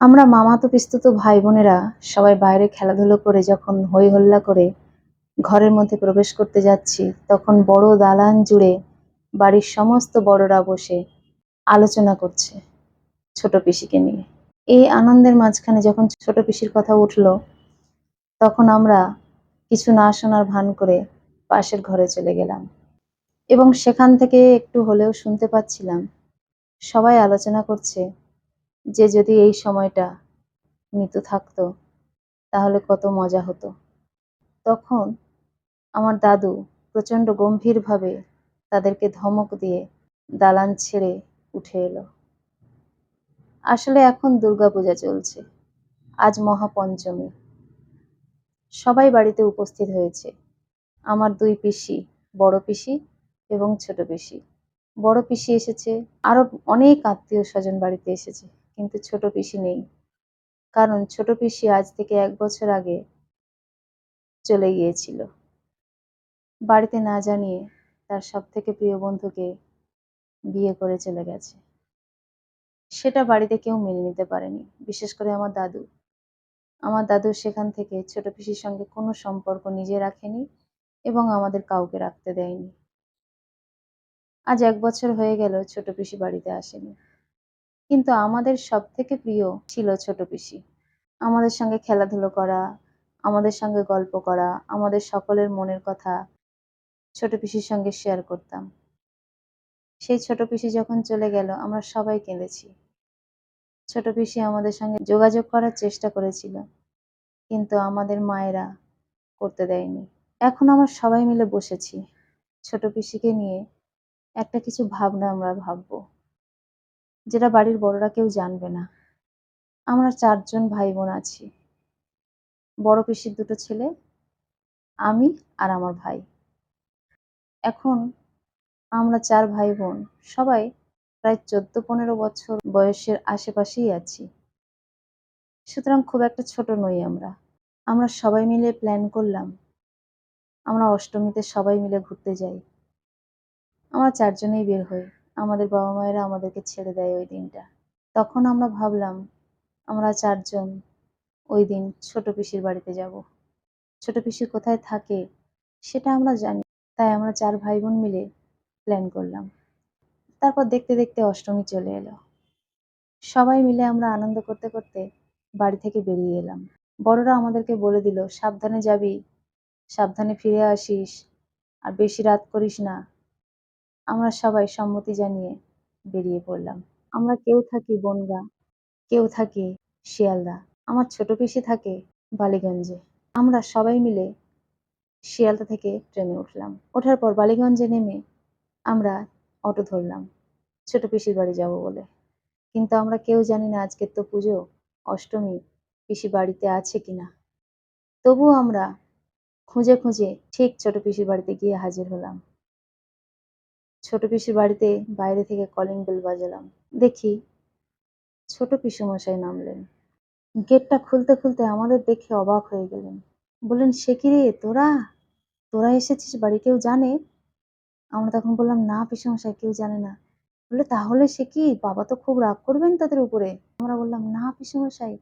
আমরা মামাতো পিস্তুতো ভাই বোনেরা সবাই বাইরে খেলাধুলো করে যখন হই হল্লা করে ঘরের মধ্যে প্রবেশ করতে যাচ্ছি, তখন বড় দালান জুড়ে বাড়ির সমস্ত বড়রা বসে আলোচনা করছে ছোট পিসিকে নিয়ে। এই আনন্দের মাঝখানে যখন ছোট পিসির কথা উঠল, তখন আমরা কিছু না শোনার ভান করে পাশের ঘরে চলে গেলাম এবং সেখান থেকে একটু হলেও শুনতে পাচ্ছিলাম। সবাই আলোচনা করছে যে যদি এই সময়টা নিতু থাকতো, তাহলে কত মজা হতো। তখন আমার দাদু প্রচণ্ড গম্ভীরভাবে তাদেরকে ধমক দিয়ে দালান ছেড়ে উঠে এলো। আসলে এখন দুর্গাপূজা চলছে। আজ মহাপঞ্চমী। সবাই বাড়িতে উপস্থিত হয়েছে। আমার দুই পিসি, বড় পিসি এবং ছোট পিসি। বড় পিসি এসেছে, আরও অনেক আত্মীয় স্বজন বাড়িতে এসেছে। কিন্তু ছোট পিসি নেই। কারণ ছোট পিসি আজ থেকে এক বছর আগে চলে গিয়েছিল। বাড়িতে না জানিয়ে তার সব থেকে প্রিয় বন্ধুকে বিয়ে করে চলে গেছে। সেটা বাড়িতে কেউ মেনে নিতে পারেনি, বিশেষ করে আমার দাদু। আমার দাদু সেখান থেকে ছোট পিসির সঙ্গে কোনো সম্পর্ক নিজে রাখেনি এবং আমাদের কাউকে রাখতে দেয়নি। আজ এক বছর হয়ে গেল ছোট পিসি বাড়িতে আসেনি। কিন্তু আমাদের সব থেকে প্রিয় ছিল ছোট পিসি। আমাদের সঙ্গে খেলাধুলো করা, আমাদের সঙ্গে গল্প করা, আমাদের সকলের মনের কথা ছোট পিসির সঙ্গে শেয়ার করতাম। সেই ছোট পিসি যখন চলে গেল, আমরা সবাই কেঁদেছি। ছোট পিসি আমাদের সঙ্গে যোগাযোগ করার চেষ্টা করেছিল, কিন্তু আমাদের মায়েরা করতে দেয়নি। এখন আমরা সবাই মিলে বসেছি। ছোট পিসিকে নিয়ে একটা কিছু ভাবনা আমরা ভাববো। যেটা বাড়ির বড়রা কেউ জানবে না। আমরা চারজন ভাই বোন আছি। বড় পিসির দুটো ছেলে, আমি আর আমার ভাই। এখন আমরা চার ভাই বোন সবাই প্রায় চোদ্দ পনেরো বছর বয়সের আশেপাশেই আছি। সুতরাং খুব একটা ছোট নই আমরা। আমরা সবাই মিলে প্ল্যান করলাম, আমরা অষ্টমীতে সবাই মিলে ঘুরতে যাই। আমরা চারজনেই বের হই। আমাদের বাবা মায়েরা আমাদেরকে ছেড়ে দেয় ওই দিনটা। তখন আমরা ভাবলাম, আমরা চারজন ওই দিন ছোট পিসির বাড়িতে যাব। ছোট পিসি কোথায় থাকে সেটা আমরা জানি তাই আমরা চার ভাই বোন মিলে প্ল্যান করলাম। তারপর দেখতে দেখতে অষ্টমী চলে এলো। সবাই মিলে আমরা আনন্দ করতে করতে বাড়ি থেকে বেরিয়ে এলাম। বড়রা আমাদেরকে বলে দিল, সাবধানে যাবি, সাবধানে ফিরে আসিস, আর বেশি রাত করিস না। আমরা সবাই সম্মতি জানিয়ে বেরিয়ে পড়লাম। আমরা কেউ থাকি বনগা, কেউ থাকি শিয়ালদা। আমার ছোট পিসি থাকে বালিগঞ্জে। আমরা সবাই মিলে শিয়ালদা থেকে ট্রেনে উঠলাম। ওঠার পর বালিগঞ্জে নেমে আমরা অটো ধরলাম। ছোট পিসির বাড়ি যাব বলে। কিন্তু আমরা কেউ জানি না আজকের তো পুজো, অষ্টমী, পিসি বাড়িতে আছে কিনা। তবুও আমরা খুঁজে খুঁজে ঠিক ছোট পিসির বাড়িতে গিয়ে হাজির হলাম। ছোট পিসির বাড়িতে বাইরে থেকে কলিং বেল বাজালাম। দেখি ছোট পিসুমশাই নামলেন। গেটটা খুলতে খুলতে আমাদের দেখে অবাক হয়ে গেলেন। বললেন, সে কি রে, তোরা? তোরা এসেছিস, বাড়ি কেউ জানে? আমরা তখন বললাম, না পিসুমশাই, কেউ জানে না। বললে, তাহলে সে কি? বাবা তো খুব রাগ করবেন তাদের উপরে। আমরা বললাম, না পিসুমশাই,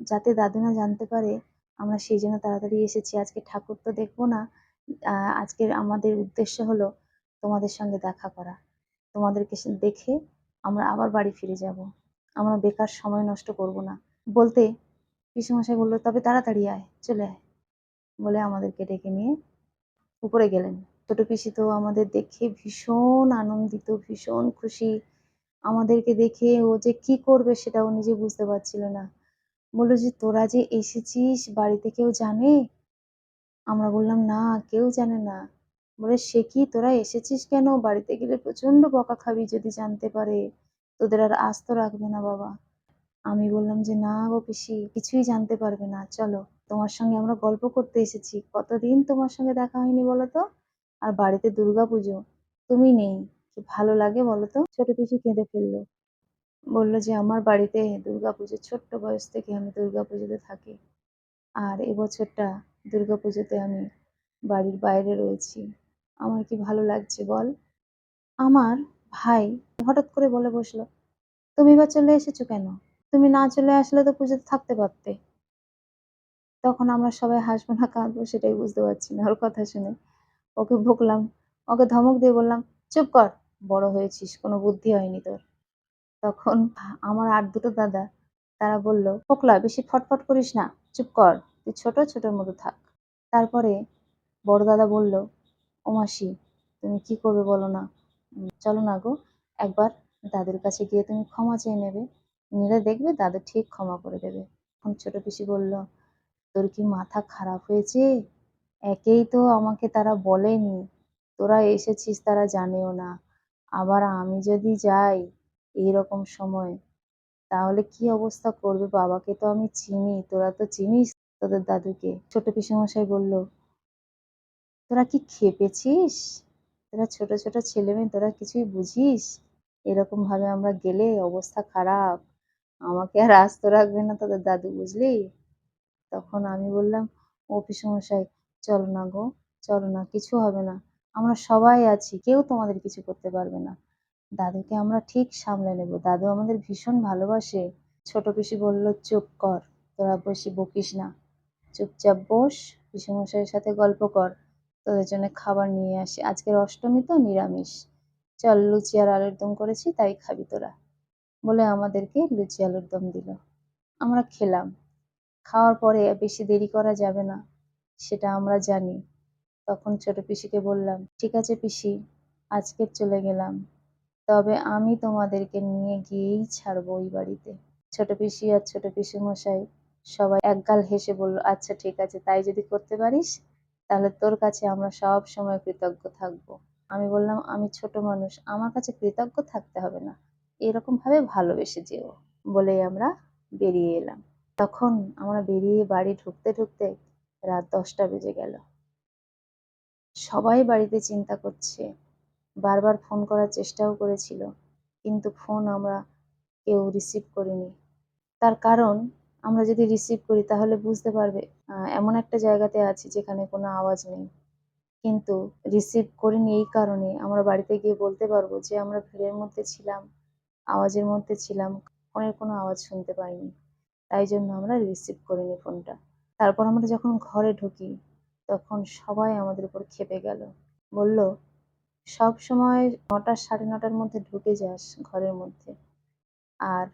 যাতে দাদু না জানতে পারে, আমরা সেই জন্য তাড়াতাড়ি এসেছি। আজকে ঠাকুর তো দেখব না। আজকের আমাদের উদ্দেশ্য হলো তোমাদের সঙ্গে দেখা করা। তোমাদেরকে দেখে আমরা আবার বাড়ি ফিরে যাব। আমরা বেকার সময় নষ্ট করব না। বলতে পিসুমশাই বলল, তবে তাড়াতাড়ি আয়, চলে আয়। বলে আমাদেরকে ডেকে নিয়ে উপরে গেলেন। ছোট পিসি তো আমাদের দেখে ভীষণ আনন্দিত, ভীষণ খুশি। আমাদেরকে দেখে ও যে কি করবে সেটা ও নিজে বুঝতে পারছিল না। বলল, যে তোরা যে এসেছিস বাড়িতে কেউ জানে? আমরা বললাম, না, কেউ জানে না। বলে, সে কি তোরা এসেছিস কেন? বাড়িতে গেলে প্রচণ্ড বকা খাবি যদি জানতে পারে। তোদের আর আস্ত রাখবে না বাবা। আমি বললাম যে, না গো পিসি, কিছুই জানতে পারবে না। চলো, তোমার সঙ্গে আমরা গল্প করতে এসেছি। কতদিন তোমার সঙ্গে দেখা হয়নি বলো তো? আর বাড়িতে দুর্গা পুজো, তুমি নেই। কি ভালো লাগে বলো তো? ছোট পিসি কেঁদে ফেলল। বলল যে, আমার বাড়িতে দুর্গা পুজো, ছোট্ট বয়স থেকে আমি দুর্গা পুজোতে থাকি। আর এবছরটা দুর্গা পুজোতে আমি বাড়ির বাইরে রয়েছি। আমার কি ভালো লাগছে বল? আমার ভাই হঠাৎ করে বলে বসল, তুমি এবার চলে এসেছ কেন? তুমি না চলে আসলে তো পুজোতে থাকতে পারতে। তখন আমরা সবাই হাসবো না, কাঁদবো সেটাই বুঝতে পারছি না ওর কথা শুনে। ওকে ভুকলাম ওকে ধমক দিয়ে বললাম, চুপ কর, বড় হয়েছিস, কোনো বুদ্ধি হয়নি তোর। তখন আমার আর দুটো দাদা, তারা বলল, ফোকলা, বেশি ফটফট করিস না, চুপ কর, তুই ছোট, ছোটোর মতো থাক। তারপরে বড় দাদা বলল ও তুমি কি করবে বলো না? চলো না গো, একবার দাদুর কাছে গিয়ে তুমি ক্ষমা চেয়ে নেবে। নিলে দেখবে দাদু ঠিক ক্ষমা করে দেবে। তখন ছোট পিসি বলল, তোর কি মাথা খারাপ হয়েছে? একেই তো আমাকে তারা বলেনি। তোরা এসেছিস তারা জানেও না। আবার আমি যদি যাই এইরকম সময়, তাহলে কি অবস্থা করবে? বাবাকে তো আমি চিনি, তোরা তো চিনিস তোদের দাদুকে। ছোট পিসেমশাই বলল তোরা কি খেপেছিস? তোরা ছোট ছোট ছেলে মেয়ে, তোরা কিছুই বুঝিস? এরকম ভাবে আমরা গেলে অবস্থা খারাপ। আমাকে আর আস্ত রাখবে না তোদের দাদু, বুঝলি? তখন আমি বললাম, ও পিসেমশাই, চলো না গো, চলো না, কিছু হবে না। আমরা সবাই আছি, কেউ তোমাদের কিছু করতে পারবে না। দাদুকে আমরা ঠিক সামলে নেব। দাদু আমাদের ভীষণ ভালোবাসে। ছোট পিসি বলল, চুপ কর, তোরা বসি বকিস না। চুপচাপ বস, পিসেমশাইয়ের সাথে গল্প কর। তোদের জন্য খাবার নিয়ে আসি। আজকের অষ্টমী তো, নিরামিষ। চল, লুচি আর আলুর দম করেছি, তাই খাবি তোরা। বলে আমাদেরকে লুচি, আলুর দম দিল। আমরা খেলাম। খাওয়ার পরে বেশি দেরি করা যাবে না, সেটা আমরা জানি। তখন ছোট পিসিকে বললাম, ঠিক আছে পিসি, আজকে চলে গেলাম। তবে আমি তোমাদেরকে নিয়ে গিয়েই ছাড়বো ওই বাড়িতে। ছোট পিসি আর ছোট পিসি মশাই সবাই একগাল হেসে বলল আচ্ছা ঠিক আছে, তাই যদি করতে পারিস তাহলে তোর কাছে আমরা সব সময় কৃতজ্ঞ থাকব। আমি বললাম, আমি ছোট মানুষ, আমার কাছে কৃতজ্ঞ থাকতে হবে না। এরকম ভাবে ভালোবেসে যেও। বলেই আমরা বেরিয়ে এলাম। তখন আমরা বেরিয়ে বাড়ি ঢুকতে ঢুকতে রাত দশটা বেজে গেল। সবাই বাড়িতে চিন্তা করছে। বারবার ফোন করার চেষ্টাও করেছিল, কিন্তু ফোন আমরা কেউ রিসিভ করিনি। তার কারণ, আমরা যদি রিসিভ করি তাহলে বুঝতে পারবে এমন একটা জায়গাতে আছি যেখানে কোনো আওয়াজ নেই। কিন্তু রিসিভ করিনি এই কারণে আমরা বাড়িতে গিয়ে বলতে পারব যে আমরা ভিড়ের মধ্যে ছিলাম, আওয়াজের মধ্যে ছিলাম, ফোনের কোনো আওয়াজ শুনতে পাইনি। তাই জন্য আমরা রিসিভ করিনি ফোনটা। তারপর আমরা যখন ঘরে ঢুকি, তখন সবাই আমাদের উপর ক্ষেপে গেল। বলল, সব সময় নটা সাড়ে নটার মধ্যে ঢুকে যাস ঘরের মধ্যে। আর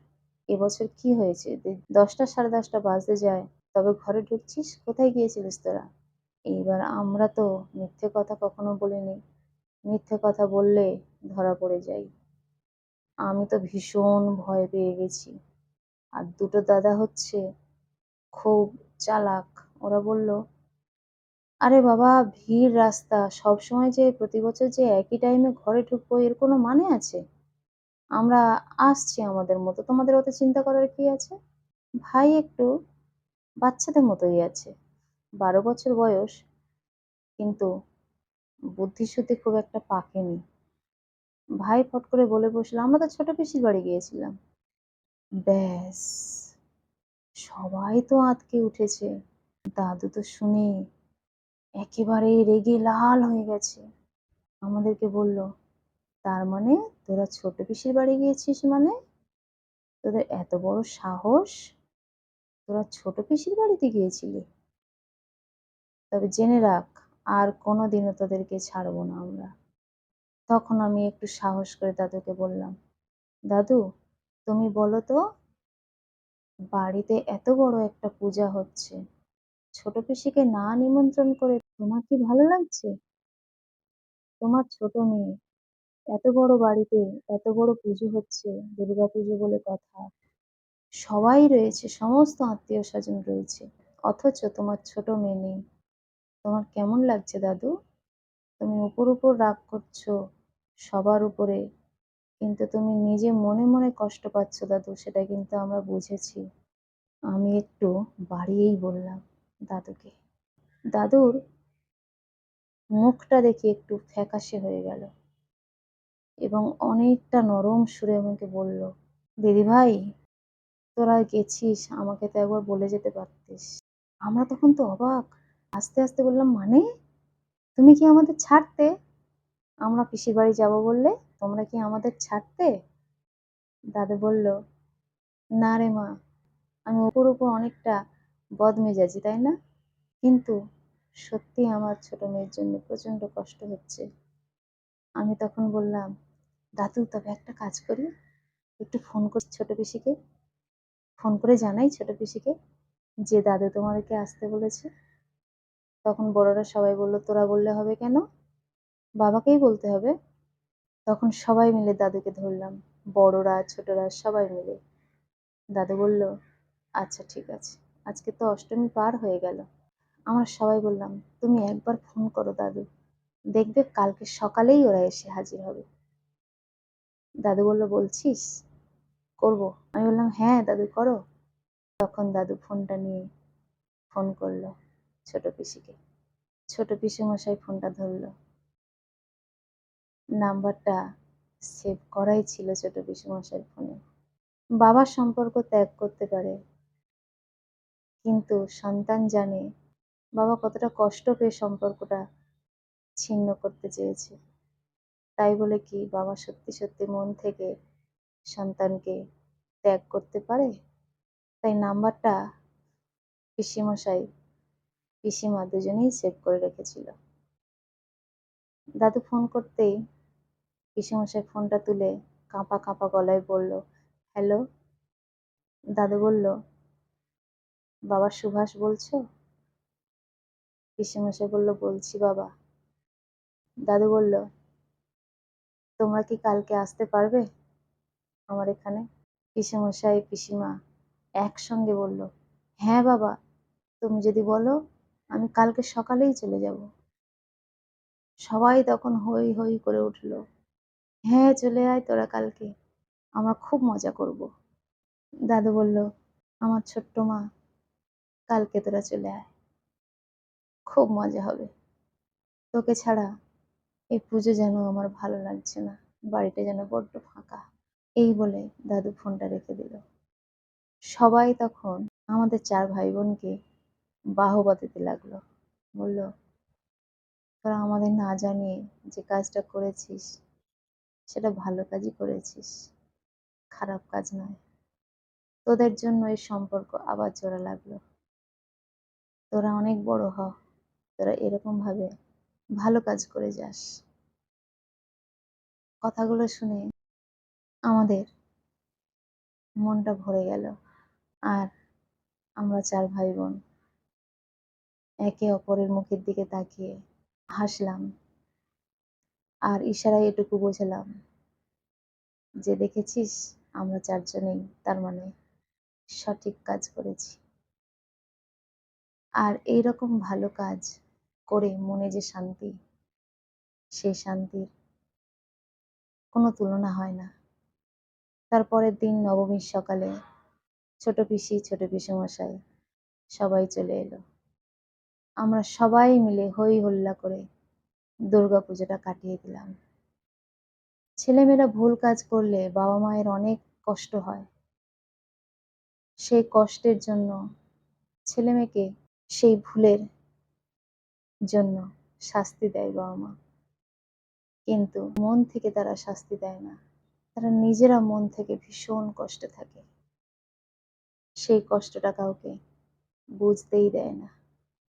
এবছর কি হয়েছে? দশটা সাড়ে দশটা বাজতে যায়। তবে ঘরে ঢুকছিস? কোথায় গিয়েছিলিস তোরা? এইবার আমরা তো মিথ্যে কথা কখনো বলিনি। মিথ্যে কথা বললে ধরা পড়ে যাই। আমি তো ভীষণ ভয় পেয়ে গেছি। আর দুটো দাদা হচ্ছে খুব চালাক। ওরা বলল, আরে বাবা, ভিড় রাস্তা। সব সময় যে প্রতি বছর যে একই টাইমে ঘরে ঢুকবো, এর কোনো মানে আছে? আমরা আসছি আমাদের মতো। তোমাদের অত চিন্তা করার কি আছে? ভাই, একটু বাচ্চাদের মতোই আছে। বারো বছর বয়স, কিন্তু বুদ্ধি শুদ্ধি খুব একটা পাকেনি। ভাই ফট করে বলে বসল, আমরা তো ছোট পিসির বাড়ি গিয়েছিলাম। ব্যাস, সবাই তো আঁতকে উঠেছে। দাদু তো শুনে একেবারেই রেগে লাল হয়ে গেছে। আমাদেরকে বলল, তার মানে তোরা ছোট পিসির বাড়ি গিয়েছিস মানে? তোদের এত বড় সাহস? তোরা ছোট পিসির বাড়িতে গিয়েছিলি? তবে জেনে রাখ, আর কোনোদিনও তোদেরকে ছাড়বো না আমরা। তখন আমি একটু সাহস করে দাদুকে বললাম, দাদু, তুমি বলো তো, বাড়িতে এত বড় একটা পূজা হচ্ছে। ছোট পিসিকে না নিমন্ত্রণ করে তোমার কি ভালো লাগছে? তোমার ছোট মেয়ে, এত বড় বাড়িতে এত বড় পুজো হচ্ছে দুর্গা পুজো বলে কথা। সবাই রয়েছে, সমস্ত আত্মীয় স্বজন রয়েছে। অথচ তোমার ছোট মেয়ে নেই। তোমার কেমন লাগছে দাদু? তুমি উপর উপর রাগ করছ সবার উপরে, কিন্তু তুমি নিজে মনে মনে কষ্ট পাচ্ছ দাদু, সেটা কিন্তু আমরা বুঝেছি। আমি একটু বাড়িয়েই বললাম দাদুকে। দাদুর মুখটা দেখে একটু ফ্যাকাশে হয়ে গেল এবং অনেকটা নরম সুরে আমাকে বলল, দিদিভাই তোরা গেছিস, আমাকে তো একবার বলে যেতে পারতিস। আমরা তখন তো অবাক। আস্তে আস্তে বললাম মানে? তুমি কি আমাদের ছাড়তে? আমরা পিসির বাড়ি যাব বললে? তোমরা কি আমাদের ছাড়তে? দাদু বলল, না রে মা, আমি ওপর উপর অনেকটা বদমেজাজি, তাই না? কিন্তু সত্যি আমার ছোট মেয়ের জন্য প্রচণ্ড কষ্ট হচ্ছে। আমি তখন বললাম, দাদু, তবে একটা কাজ করি। একটু ফোন করি ছোট পিসিকে। ফোন করে জানাই ছোট পিসিকে যে, দাদু তোমাদেরকে আসতে বলেছে। তখন বড়রা সবাই বলল, তোরা বললে হবে কেন? বাবাকেই বলতে হবে। তখন সবাই মিলে দাদুকে ধরলাম। বড়রা, ছোটরা সবাই মিলে। দাদু বলল আচ্ছা ঠিক আছে। আজকে তো অষ্টমী পার হয়ে গেল। আমরা সবাই বললাম, তুমি একবার ফোন করো দাদু। দেখবে কালকে সকালেই ওরা এসে হাজির হবে। দাদু বলল, বলছিস? করব? আমি বললাম হ্যাঁ দাদু, করো। তখন দাদু ফোনটা নিয়ে ফোন করল ছোট পিসিকে। ছোট পিসি মশাই ফোনটা ধরলো। নাম্বারটা সেভ করাই ছিল ছোট মশাইয়ের ফোনে। বাবার সম্পর্ক ত্যাগ করতে পারে, কিন্তু সন্তান জানে বাবা কতটা কষ্ট পেয়ে সম্পর্কটা ছিন্ন করতে চেয়েছে। তাই বলে কি, বাবা সত্যি সত্যি মন থেকে সন্তানকে ত্যাগ করতে পারে? তাই নাম্বারটা পিসিমশাই, পিসিমা দুজনেই সেভ করে রেখেছিল। দাদু ফোন করতেই পিসিমশাই ফোনটা তুলে কাঁপা কাঁপা গলায় বলল, হ্যালো? দাদু বলল, বাবা সুভাষ বলছো? পিসিমশাই বলল, বলছি বাবা। দাদু বলল, তোমরা কি কালকে আসতে পারবে? আমার এখানে পিসেমশাই, পিসিমা একসঙ্গে বলল হ্যাঁ বাবা, তুমি যদি বলো, আমি কালকে সকালেই চলে যাব। সবাই তখন হই হই করে উঠল হ্যাঁ চলে আয় তোরা কালকে, আমরা খুব মজা করব। দাদু বলল, আমার ছোট্ট মা, কালকে তোরা চলে আয়, খুব মজা হবে। তোকে ছাড়া এই পুজো যেন আমার ভালো লাগছে না, বাড়িটা যেন বড্ড ফাঁকা। এই বলে দাদু ফোনটা রেখে দিল। সবাই তখন আমাদের চার ভাই বোনকে বাহবা দিতে লাগল। বলল, তোরা আমাদের না জানিয়ে যে কাজটা করেছিস, সেটা ভালো কাজই করেছিস, খারাপ কাজ নয়। তোদের জন্য এই সম্পর্ক আবার জোড়া লাগল। তোরা অনেক বড় হ, তোরা এরকমভাবে ভালো কাজ করে যাস। কথাগুলো শুনে আমাদের মনটা ভরে গেল। আর আমরা চার ভাই বোন একে অপরের মুখের দিকে তাকিয়ে হাসলাম। আর ইশারায় এটুকু বোঝালাম যে, দেখেছিস, আমরা চারজনেই তার মানে সঠিক কাজ করেছি। আর এই রকম ভালো কাজ করে মনে যে শান্তি, সেই শান্তির কোনো তুলনা হয় না। তারপরের দিন নবমীর সকালে ছোট পিসি, ছোট মশাই সবাই চলে এলো। আমরা সবাই মিলে হই হল্লা করে দুর্গা পুজোটা কাটিয়ে দিলাম। ছেলেমেয়েরা ভুল কাজ করলে বাবা মায়ের অনেক কষ্ট হয়। সেই কষ্টের জন্য ছেলে মেয়েকে সেই ভুলের জন্য শাস্তি দেয় বাবা মা। কিন্তু মন থেকে তারা শাস্তি দেয় না। তারা নিজেরা মন থেকে ভীষণ কষ্টে থাকে। সেই কষ্টটা কাউকে বুঝতেই দেয় না।